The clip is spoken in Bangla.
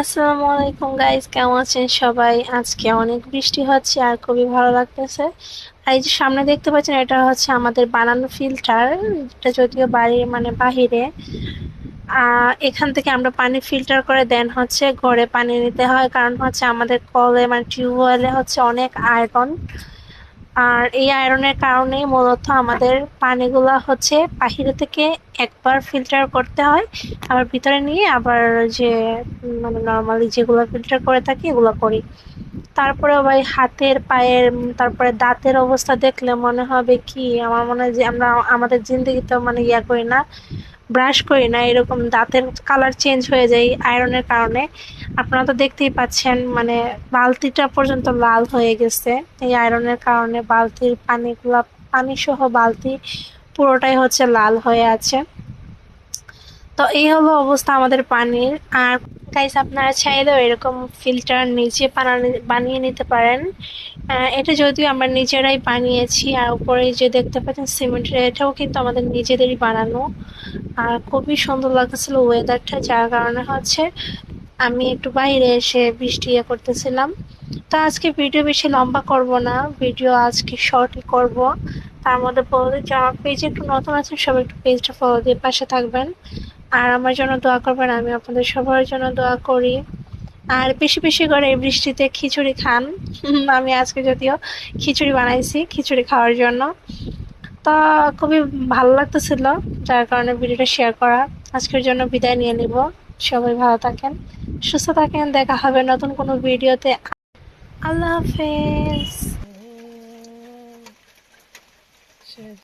আসসালামু আলাইকুম গাইজ কেমন আছেন সবাই? আজকে অনেক বৃষ্টি হচ্ছে আর খুবই ভালো লাগতেছে। আর এই যে সামনে দেখতে পাচ্ছেন, এটা হচ্ছে আমাদের বানানো ফিল্টার এটা যদিও বাড়ির মানে বাহিরে। এখান থেকে আমরা পানি ফিল্টার করে দেন হচ্ছে ঘরে পানি নিতে হয়, কারণ হচ্ছে আমাদের কলে মানে টিউবওয়েলে হচ্ছে অনেক আয়রন আর এই আয়রনের কারণেই মূলত আমাদের পানিগুলা হচ্ছে বাহিরে থেকে একবার ফিল্টার করতে হয়। আবার ভিতরে নিয়ে আবার যে মানে নর্মালি যেগুলো ফিল্টার করে থাকি এগুলো করি। তারপরে ভাই হাতের, পায়ের, তারপরে দাঁতের অবস্থা দেখলে মনে হবে কি, আমার মনে হয় যে আমরা, আমাদের জিন্দগিতে মানে ইয়া করি না। ব্রাশ করি না, এরকম দাঁতের কালার চেঞ্জ হয়ে যায় আয়রনের কারণে। আপনারা তো দেখতেই পাচ্ছেন মানে বালতিটা পর্যন্ত লাল হয়ে গেছে। এই আয়রনের কারণে বালতির পানিগুলো পানি সহ বালতি পুরোটাই হচ্ছে লাল হয়ে আছে। তো এই হলো অবস্থা আমাদের পানির। আর গাইস আপনারা চাইলেও এরকম ফিল্টার নিজে বানিয়ে নিতে পারেন। এটা যদিও আমরা নিজেরাই বানিয়েছি, আর উপরে যে দেখতে পাচ্ছেন সিমেন্টের এটাও কিন্তু আমাদের নিজেদেরই বানানো। আর খুবই সুন্দর লাগতেছিল ওয়েদারটা যার কারণে হচ্ছে আমি একটু বাইরে এসে বৃষ্টি ইয়ে করতেছিলাম। তো আজকে ভিডিও বেশি লম্বা করব না ভিডিও আজকে শর্টই করব। তার মধ্যে বলতে যে আমার পেজে একটু নতুন আছে সবাই একটু পেজটা ফলো দিয়ে পাশে থাকবেন। আর আমার জন্য দোয়া করবেন, আমি আপনাদের সবার জন্য দোয়া করি। আর বেশি বেশি করে এই বৃষ্টিতে খিচুড়ি খান। আমি আজকে যদিও খিচুড়ি বানাইছি, খিচুড়ি খাওয়ার জন্য। তো খুবই ভালো লাগতেছিল, যার কারণে ভিডিওটা শেয়ার করা। আজকের জন্য বিদায় নিয়ে নিব। সবাই ভালো থাকেন, সুস্থ থাকেন, দেখা হবে নতুন কোনো ভিডিওতে। আল্লাহ হাফেজ।